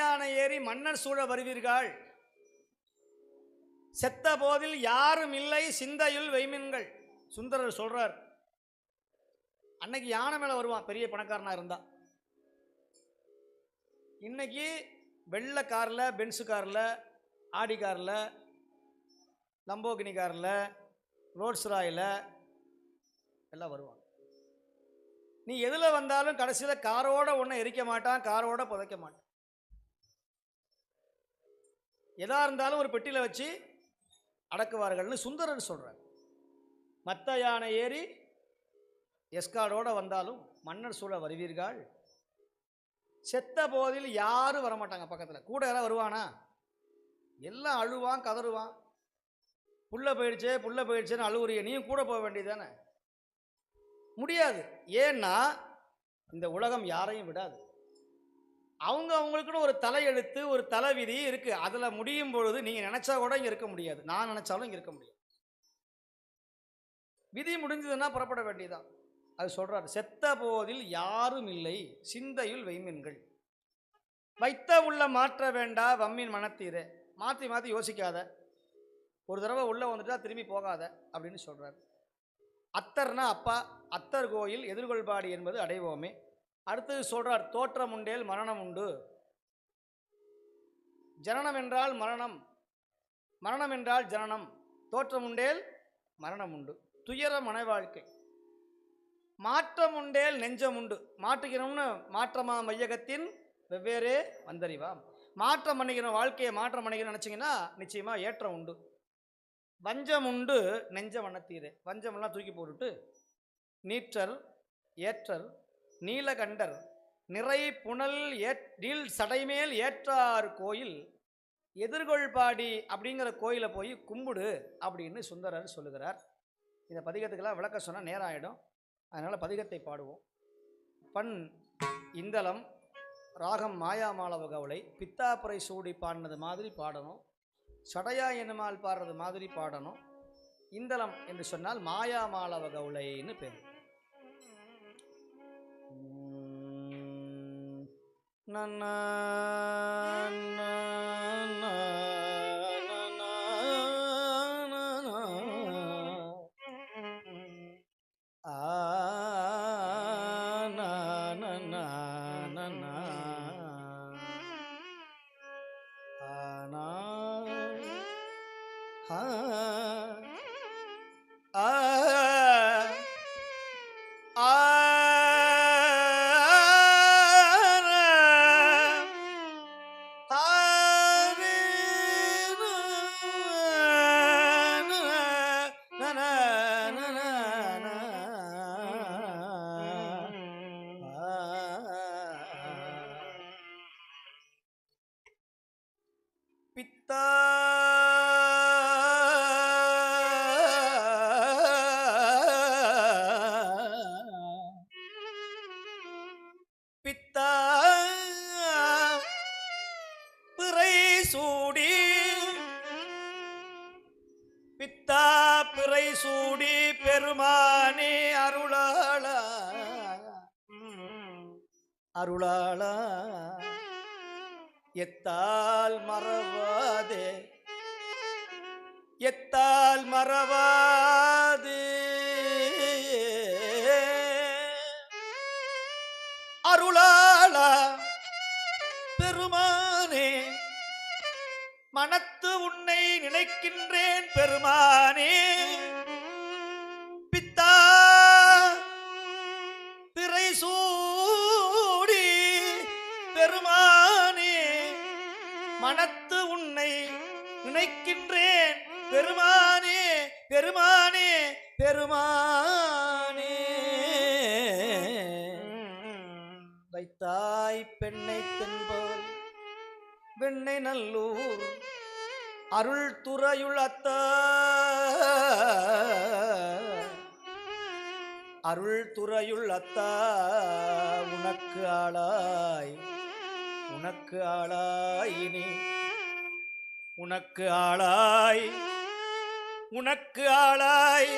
யானை ஏறி மன்னர் சூழ வருவீர்கள். செத்த போதில் யாரும் இல்லை சிந்தையுள் வைமின்கள். சுந்தரர் சொல்றார் அன்னைக்கு யானை மேல வருவான் பெரிய பணக்காரனா இருந்தா. இன்னைக்கு வெள்ளை காரில் பென்ஸு காரில் ஆடி காரில் லம்போகினி காரில் ரோட்ஸ் ராயில் எல்லாம் வருவாங்க. நீ எதில் வந்தாலும் கடைசியில் காரோட ஒன்றை எரிக்க மாட்டான் காரோட புதைக்க மாட்டான். எதாக இருந்தாலும் ஒரு பெட்டியில் வச்சு அடக்குவார்கள்னு சுந்தரர் சொல்கிறார் மத்த யானை ஏறி எஸ்கார்டோடு வந்தாலும் மன்னர் சூழ வருவீர்கள். செத்த போதில் யாரும் வரமாட்டாங்க பக்கத்தில். கூட யாராவது வருவானா? எல்லாம் அழுவான் கதறுவான். புள்ள போயிடுச்சே புள்ள போயிடுச்சேன்னு அழுவுறிய நீயும் கூட போக வேண்டியது தானே முடியாது. ஏன்னா இந்த உலகம் யாரையும் விடாது. அவங்க அவங்களுக்குன்னு ஒரு தலையெழுத்து ஒரு தலைவிதி இருக்குது அதில் முடியும் பொழுது நீங்கள் நினச்சா கூட இங்கே இருக்க முடியாது. நான் நினச்சாலும் இங்கே இருக்க முடியாது. விதி முடிஞ்சதுன்னா புறப்பட வேண்டியதான் அது சொல்கிறார் செத்த போதில் யாரும் இல்லை. சிந்தையுள் வைமீன்கள் வைத்த உள்ள மாற்ற வேண்டா வம்மின் மனத்தீர. மாற்றி மாற்றி யோசிக்காத. ஒரு தடவை உள்ளே வந்துட்டா திரும்பி போகாத அப்படின்னு சொல்கிறார் அத்தர்னா அப்பா அத்தர் கோயில் எதிர்கொள்பாடி என்பது அடைவோமே. அடுத்தது சொல்கிறார் தோற்றம் உண்டேல் மரணம் உண்டு. ஜனனம் என்றால் மரணம். மரணம் என்றால் ஜனனம். தோற்றம் உண்டேல் மரணம் உண்டு. துயர மன வாழ்க்கை. மாற்றம் உண்டேல் நெஞ்சம் உண்டு. மாற்றுகிறோம்னு மாற்றமா மையகத்தின் வெவ்வேறே வந்தறிவாம். மாற்றம் பண்ணிக்கிறோம் வாழ்க்கையை மாற்றம் பண்ணிக்கிறோம் நினச்சிங்கன்னா நிச்சயமாக ஏற்றம் உண்டு. வஞ்சம் உண்டு நெஞ்ச வண்ணத்தீரே. வஞ்சமெல்லாம் தூக்கி போட்டுட்டு நீற்றல் ஏற்றல் நீலகண்டர் நிறை புனல் ஏற் நீள் சடைமேல் ஏற்றார் கோயில். எதிர்கொள்பாடி அப்படிங்கிற கோயிலை போய் கும்பிடு அப்படின்னு சுந்தரர் சொல்லுகிறார். இந்த பதிகத்துக்கெல்லாம் விளக்க சொன்னால் நேரம் ஆகிடும் அதனால் பதிகத்தை பாடுவோம். பண் இந்தளம் ராகம் மாயாமாளவ கவலை பித்தாப்புரை சூடி பாடினது மாதிரி பாடணும். சடையா என்னமால் பாடுறது மாதிரி பாடணும். இந்தளம் என்று சொன்னால் மாயாமாளவ கவுளைன்னு பேர். na na na எத்தால் மறவாதே? எத்தால் மறவாதே? அருளாளா பெருமானே மனத்து உன்னை நினைக்கின்றேன் பெருமானே. பித்தா பிறை சூ பெருமானே. வைத்தாய் பெண்ணை தென்போல் வெண்ணை நல்லூர் அருள் துறையுளத்த அருள் துறையுள்ளத்த உனக்கு ஆளாய் உனக்கு ஆளாய் உனக்கு ஆளாய் உனக்கு ஆளாய்.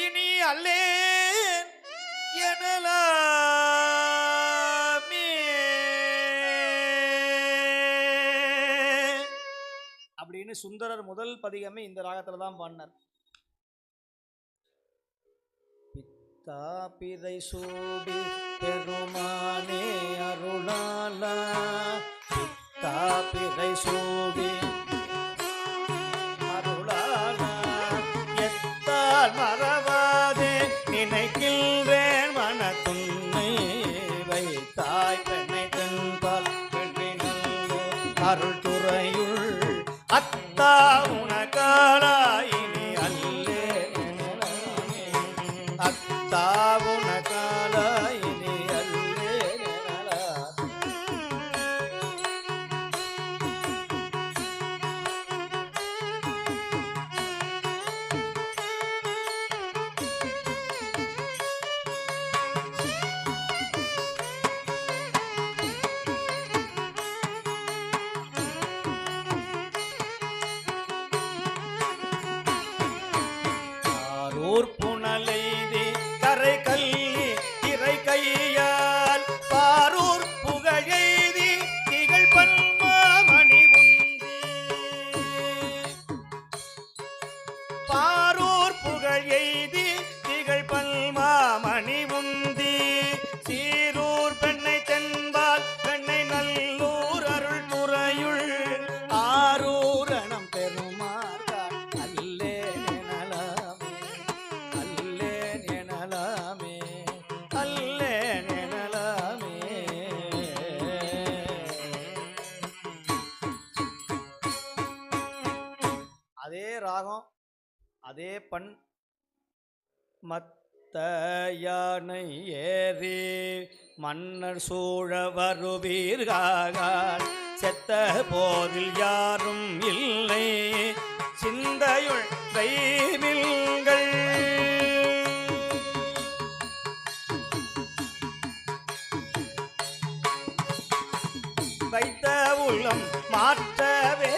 இனி அல்லேன் எனலாமே. அப்படின்னு சுந்தரர் முதல் பதிகமே இந்த ராகத்துல தான் பாடினார். பிதை சூடி பெருமானே அருளாலா பிதை சூடி அருள் ராகம் அதே பண் மத்த யானை ஏறி மன்னர் சூழ வருவீர்கால் செத்த போதில் யாரும் இல்லை சிந்தையுள் தெய்வில்கள் வைத்த உள்ளம் மாற்றவே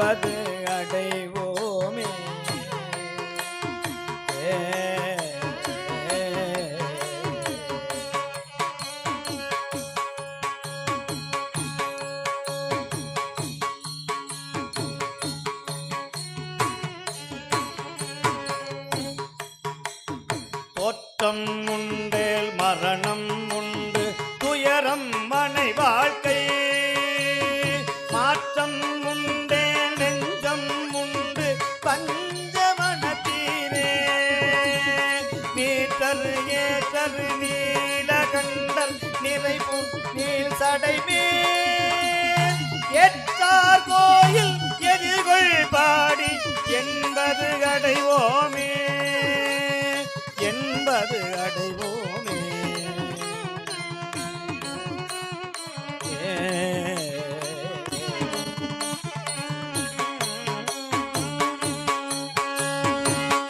என்பது அடைவோமே. ஏ, தோற்றம் உண்டேல் மரணம் உண்டு பஞ்சமனத்தீரே நீட்டர் நீல கண்டர் நிறைவு நீல் சடைமே. எட்டார் கோயில் எதிர்கொள் பாடி என்பது கடைவோமே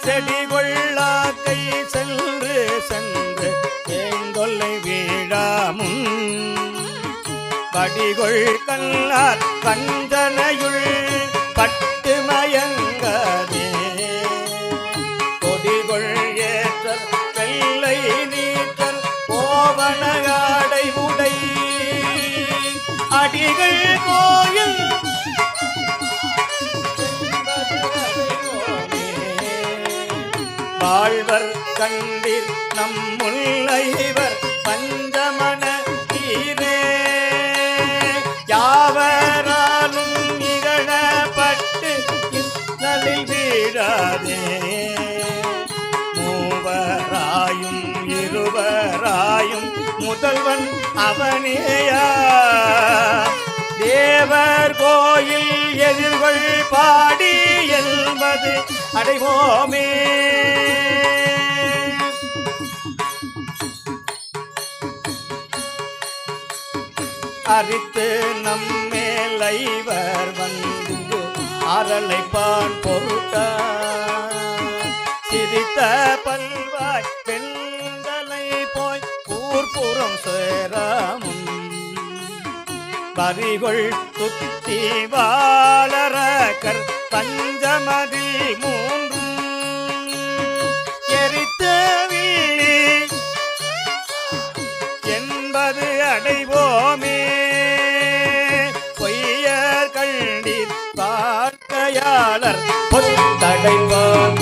செடி கொள்ளாக்கை சென்று சென்று தேங்கொல்லை வீழாமும். படிகொள் கல்லார் கஞ்சனையுள் பட்டு மயங்கதே. கொடிகொள் ஏற்றல் வெள்ளை நீற்றல் போவனகாடை உடை. அடிகள் போ வாழ்வர் கண்டீர் நம்முள்ளைவர் பஞ்சமன தீரே யாவராலும் நிகழப்பட்டு இத்தலில் வீழாதே. மூவராயும் இருவராயும் முதல்வன் அவனேயா தேவர் கோயில் எதிர்கொள் பாடி என்பது அடைவோமே. அரித்து நம்மேல் ஐவர் வந்து அரளைப்பான் பொருட்ட சிரித்த பல்வாய் பெண்களை போய் ஊர்புறம் சேராமும் பறிகொள் துத்தி வாழறக்கர் பஞ்சமதி மூன்றும் எரித்தவி என்பது அடைவோமே. பொய்யர் கண்டி பார்க்கையாளர் பொத்தடைவோம்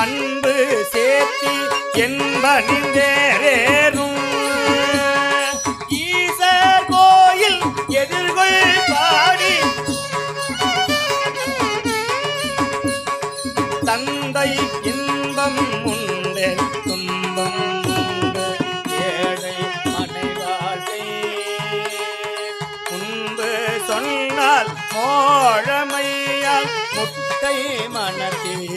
அன்பு சேர்த்தி என்பனிந்தேரேறும் ஈசர் கோயில் எதிர்கொள் பாடி. தந்தை இன்பம் உண்டு துன்பம் உண்டு. ஏழை மனைவாழ்க்கை முன்பு சொன்னால் மோழமையால் முட்டை மனத்தீரே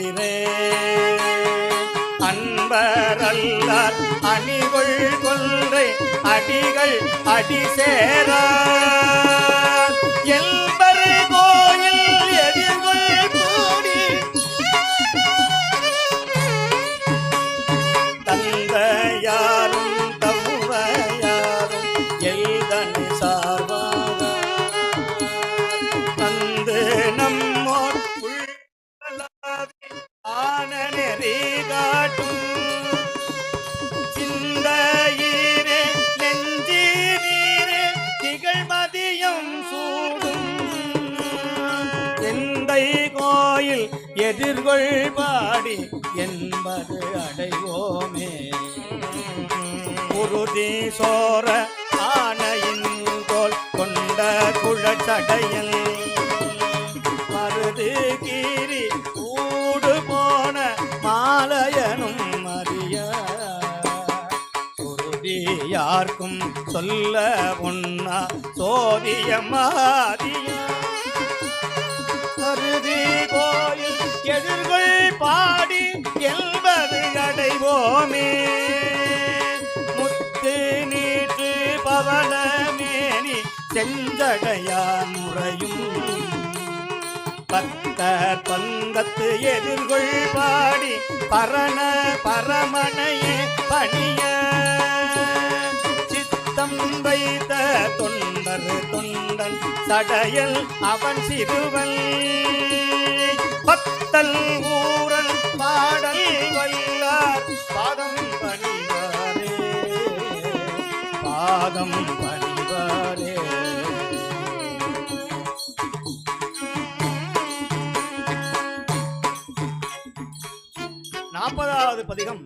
அன்பரல்லார் அணிகொள் கொன்றை அடிகள் அடி சேரா அடைவோமே குருதீசோர ஆனையின் கோல் கொண்ட குழச்சடையல் மருது கீரி ஊடு போன மாலையனும் அறிய. குருதி யாருக்கும் சொல்ல ஒன்னா சோதிய செஞ்சடையான் முறையும் பத்த பந்தத்து எதிர்கொள் பாடி பரண பரமனையே பணிய. சித்தம் வைத்த தொண்டர் தொண்டன் சடையல் அவன் சிறுவன். பத்தல் ஊர் பதிகம்